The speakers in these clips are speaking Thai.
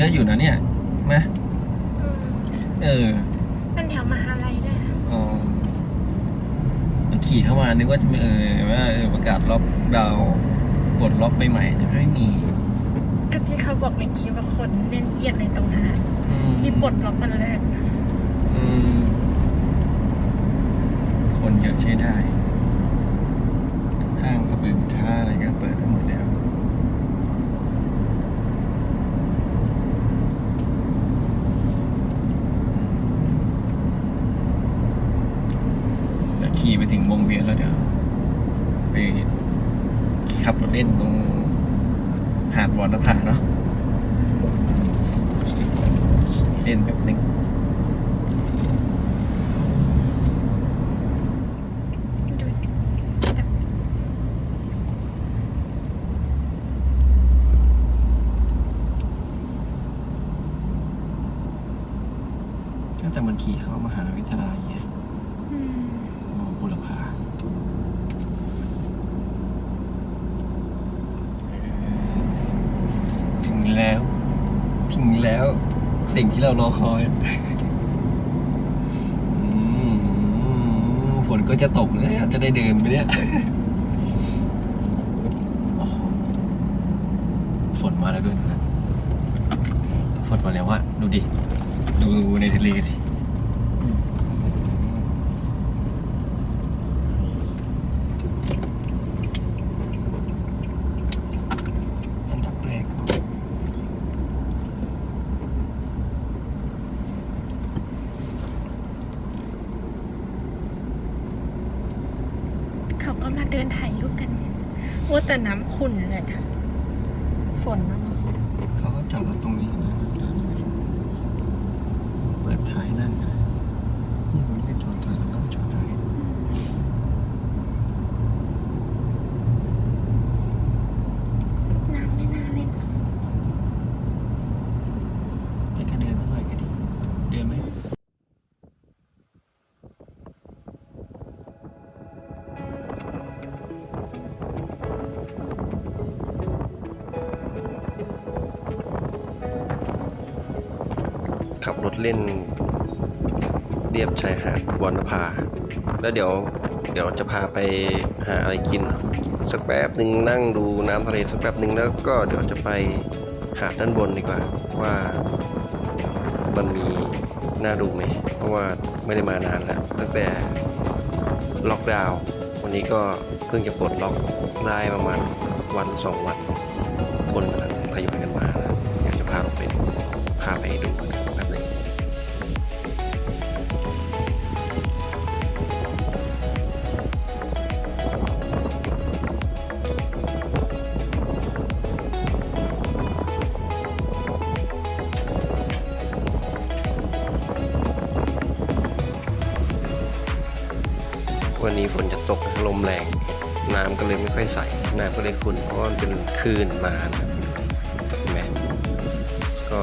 เยอะอยู่นะเนี่ยไหมอืมเออเป็นแถวมหาลัยด้วยอะอ๋อขี่เข้ามานึกว่าจะมีเออว่าเออประกาศล็อกดาวน์ปลดล็อกใหม่ๆจะไม่มีก็ที่เขาบอกในคลิปว่าคนเล่นเอียดในตรงนั้นอะอืมที่ปลดล็อกมันแรกอืมคนเยอะใช้ได้ ห้างสรรพสินค้าอะไรก็เปิดไปหมดแล้ว เดี๋ยว ขี่ไปถึงวงเวียนแล้วเดี๋ยวไปขับรถเล่นตรงหาดวอนนภาเนาะเล่นแบบนึงแบบตั้งแต่มันขี่เข้ามหาวิทยาลัย มอบุรพาถึงแล้ว ถึงแล้วสิ่งที่เรารอคอยฝนก็จะตกแล้วจะได้เดินไปเนี่ยฝนมาแล้วด้วยนะฝนมาแล้วอะดูดิ ดูในทะเลสิ ขับรถเล่นเรียบชายหาดวรรณภา แล้วเดี๋ยวเดี๋ยวจะพาไปหาอะไรกิน สักแป๊บหนึ่งนั่งดูน้ำทะเลสักแป๊บหนึ่งแล้วก็เดี๋ยวจะไปหาดด้านบนดีกว่าว่ามันมีน่าดูไหม เพราะว่าไม่ได้มานานแล้ว ตั้งแต่ล็อกดาวน์วันนี้ก็เพิ่งจะปลดล็อกได้ประมาณวันสองวัน คนกำลัง ค่อยใสน้ำก็เลยขุ่นเพราะว่ามันเป็นคลื่นมานะเห็นไหมก็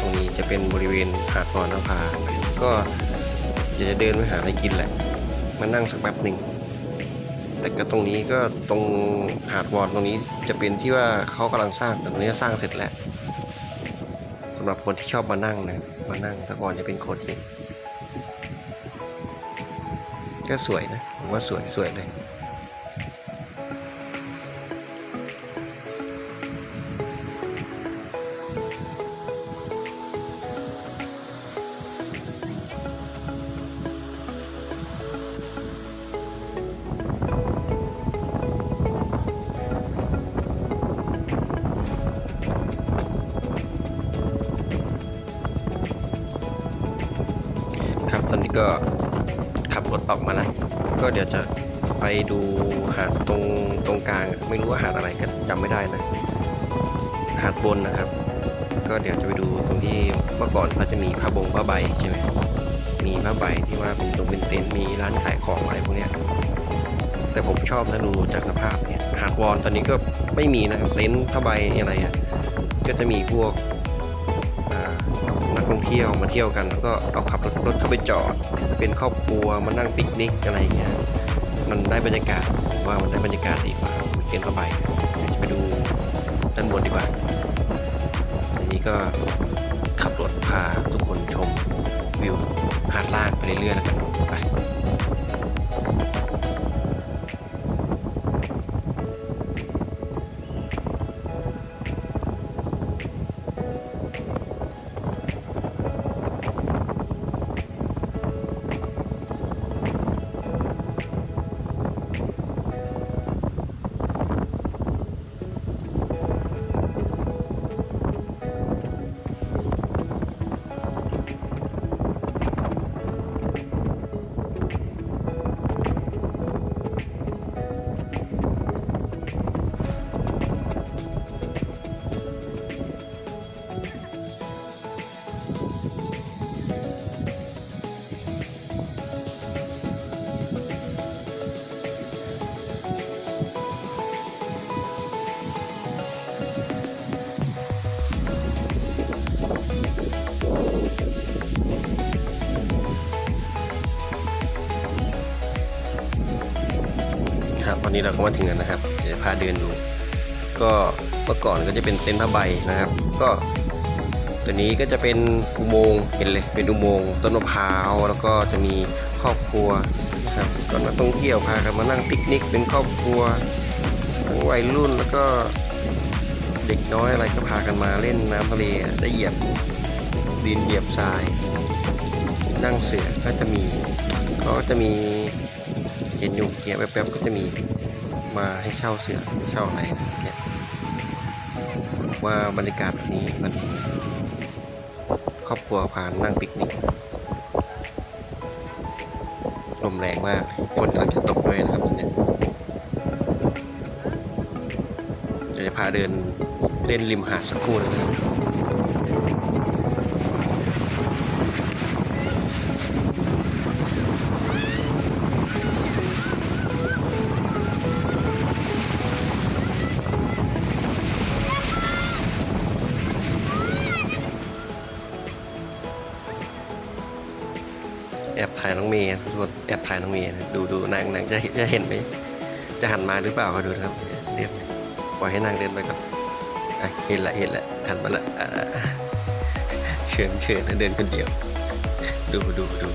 ตรงนี้จะเป็นบริเวณหาดวอนนภาก็จะจะเดินไปหาอะไรกินแหละมานั่งสักแป๊บหนึ่งแต่ก็ตรงนี้ก็ตรงหาดวอนตรงนี้จะเป็นที่ว่าเขากำลังสร้างแต่ตรงนี้สร้างเสร็จแล้วสำหรับคนที่ชอบมานั่งนะมานั่งแต่ก่อนจะเป็นโคดหินก็สวยนะผมว่าสวยสวยเลย ออกมาแล้วก็เดี๋ยวจะไปดูหาดตรงตรงกลาง ไม่รู้ว่าหาดอะไรก็จำไม่ได้นะหาดบนนะครับ ก็เดี๋ยวจะไปดูตรงที่เมื่อก่อนเขาจะมีผ้าบงผ้าใบใช่ไหมมีผ้าใบที่ว่าเป็นตรงเป็นเต็นท์มีร้านขายของอะไรพวกเนี้ยแต่ผมชอบนะดูจากสภาพเนี่ยหาดวอนตอนนี้ก็ไม่มีนะครับเต็นท์ผ้าใบอะไรอะก็จะมีพวานัก ท่องเที่ยวมาเที่ยวกัน แล้วก็เอาขับรถรถเข้าไปจอดจะเป็นครอบครัวมานั่งปิกนิกอะไรอย่างเงี้ยมันได้บรรยากาศผมว่ามันได้บรรยากาศดีกว่าเตียนผ้าใบจะไปดูด้านบนดีกว่าอันนี้ก็ขับรถพาทุกคนชมวิวหาดล่างไปเรื่อยๆแล้วกันไป นี้เราก็มาถึงแล้วนะครับเดี๋ยวจะพาเดินดู ก็เมื่อก่อนก็จะเป็นเต็นท์ผ้าใบนะครับ ก็ตัวนี้ก็จะเป็นอุโมงค์เห็นเลยเป็นอุโมงค์ต้นมะพร้าวแล้วก็จะมีครอบครัวนะครับก็นักท่องเที่ยวพากันมานั่งปิกนิกเป็นครอบครัวทั้งวัยรุ่นแล้วก็เด็กน้อยอะไรก็พากันมาเล่นน้ำทะเลได้เหยียบดินเหยียบทราย นั่งเสือก็จะมีก็จะมีเห็นอยู่เกียร์แป๊บๆก็จะมี มาให้เช่าเสือเช่าอะไรเนี่ยว่าบรรยากาศแบบนี้มันครอบครัวพานั่งปิกนิกลมแรงมากฝนกำลังจะตกด้วยนะครับตอนเนี้ยเดี๋ยวจะพาเดินเล่นริมหาดสักครู่นะครับ ถ่ายน้องเมย์ทุกคนแอบถ่ายน้องเมย์นะดูดูนางนางจะจะเห็นไหมจะหันมาหรือเปล่าก็ดูนะครับเดินปล่อยให้นางเดินไปก่อนเห็นละเห็นละหันมาละเชินเฉินเดินคนเดียว ดูดูดู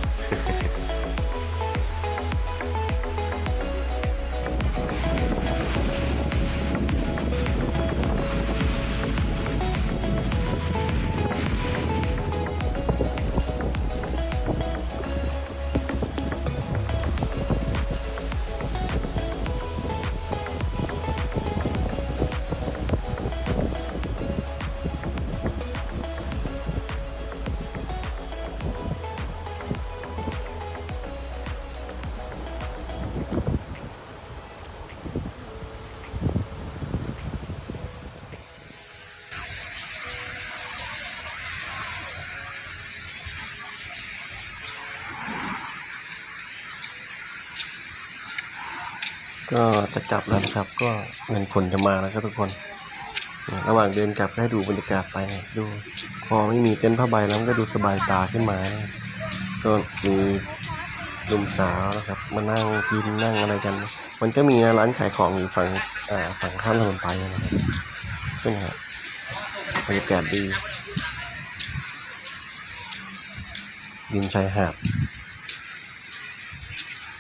ก็จะกลับแล้วนะครับ ก็เงินฝนจะมาแล้วครับทุกคน ระหว่างเดินกลับให้ดูบรรยากาศไปดู พอไม่มีเต็นท์ผ้าใบแล้วก็ดูสบายตาขึ้นมานะก็มีหนุ่มสาวนะครับ มานั่งกินนั่งอะไรกัน มันก็มีนะร้านขายของอยู่ฝั่งฝั่งข้ามถนนไปนะครับก็นฮะบรรยากาศดีริมชายหาด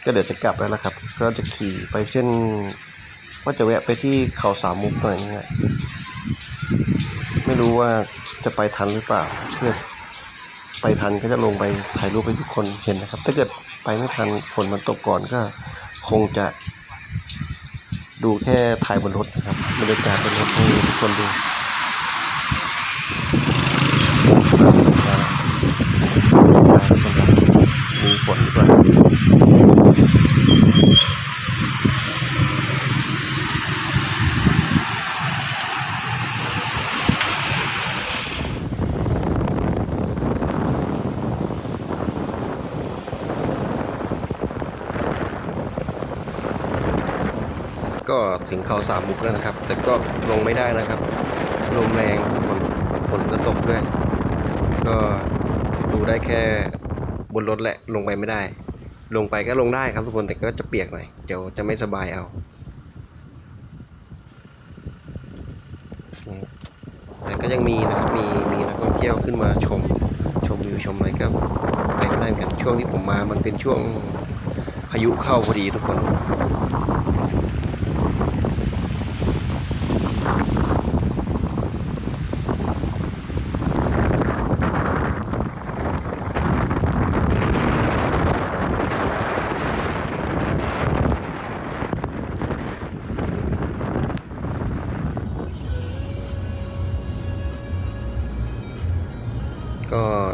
ก็เดี๋ยวจะกลับแล้วละครับ ก็จะขี่ไปเส้น ว่าจะแวะไปที่เขาสามมุกหน่อยนึงอะไม่รู้ว่าจะไปทันหรือเปล่าเพื่อไปทันก็จะลงไปถ่ายรูปให้ทุกคนเห็นนะครับ ถ้าเกิดไปไม่ทันฝนมันตกก่อนก็คงจะ ดูแค่ถ่ายบนรถนะครับบรรยากาศบนรถให้ทุกคนดูมามามาทุกคนครับมีฝนดีกว่า ก็ถึงเขาสามมุกแล้วนะครับ แต่ก็ลงไม่ได้นะครับ ลมแรงทุกคนฝนก็ตกด้วย ก็ดูได้แค่บนรถแหละลงไปไม่ได้ ลงไปก็ลงได้ครับทุกคนแต่ก็จะเปียกหน่อยเดี๋ยวจะไม่สบายเอาแต่ก็ยังมีนะครับมีมีนักท่องเที่ยวขึ้นมาชมชมวิวชมอะไรก็ไปก็ได้เหมือนกันช่วงที่ผมมามันเป็นช่วงพายุเข้าพอดีทุกคน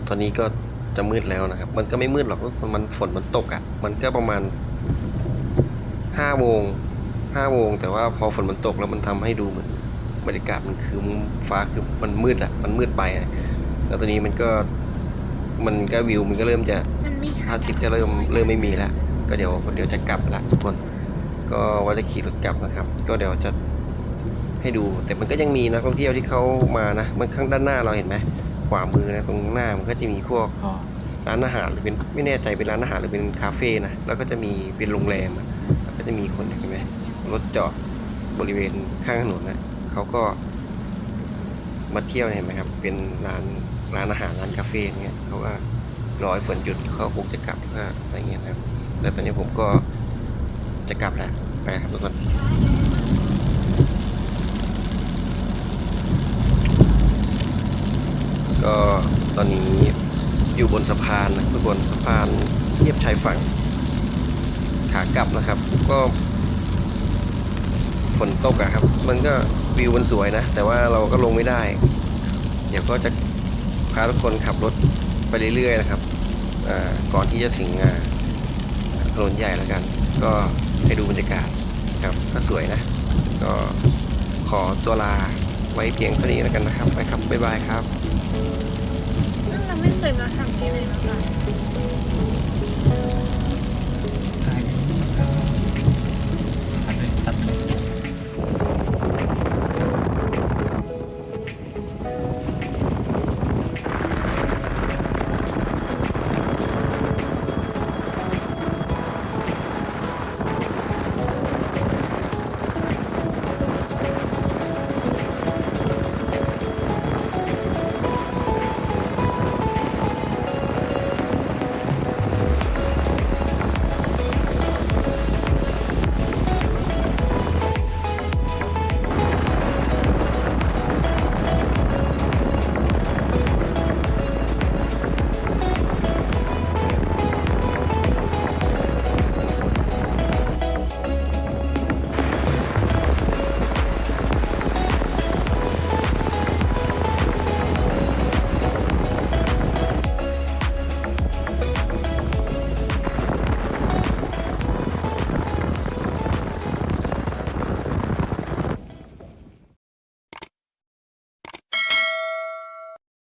ตอนนี้ก็จะมืดแล้วนะครับ มันก็ไม่มืดหรอกก็มันฝนมันตกอะ่ะ มันก็ประมาณห้าโมงห้าโมงแต่ว่าพอฝนมันตกแล้วมันทำให้ดูเหมือนบรรยากาศมันคือฟ้าคือมันมืดอะ่ะ มันมืดไปอะแล้วตอนนี้มันก็มันก็วิวมันก็เริ่มจะมันไม่พชัระดอาทิตย์ก็เริ่มเริ่มไม่มีแล้วก็เดี๋ยวเดี๋ยวจะกลับละทุกคน ก็ว่าจะขี่รถกลับนะครับ ก็เดี๋ยวจะให้ดูแต่มันก็ยังมีนักท่องเที่ยวที่เขามานะ มันข้างด้านหน้าเราเห็นไหม ขวามือนะตรงหน้ามันก็จะมีพวกร้านอาหารหรือเป็นไม่แน่ใจเป็นร้านอาหารหรือเป็นคาเฟ่นะแล้วก็จะมีเป็นโรงแรมอะแล้วก็จะมีคนเห็นไหมรถจอดบริเวณข้างถนนนะเขาก็มาเที่ยวเนี่ยเห็นไหมครับ เป็นร้านร้านอาหารร้านคาเฟ่อย่างเงี้ยเขาก็รอให้ฝนหยุดเขาคงจะกลับก็อะไรเงี้ยนะครับแต่ตอนนี้ผมก็จะกลับแล้วไปครับทุกคน ก็ตอนนี้อยู่บนสะพานนะทุกคนสะพานเรียบชายฝั่ง ขากลับนะครับ ก็ฝนตกอะครับ มันก็วิวมันสวยนะ แต่ว่าเราก็ลงไม่ได้ เดี๋ยวก็จะพาทุกคนขับรถไปเรื่อยๆนะครับก่อนที่จะถึงถนนใหญ่แล้วกัน ก็ให้ดูบรรยากาศครับก็สวยนะ ก็ขอตัวลาไว้เพียงเท่านี้แล้วกันนะครับ ไปครับ บ๊ายบายครับ เราไม่เคยมาทำที่เลยมาก่อน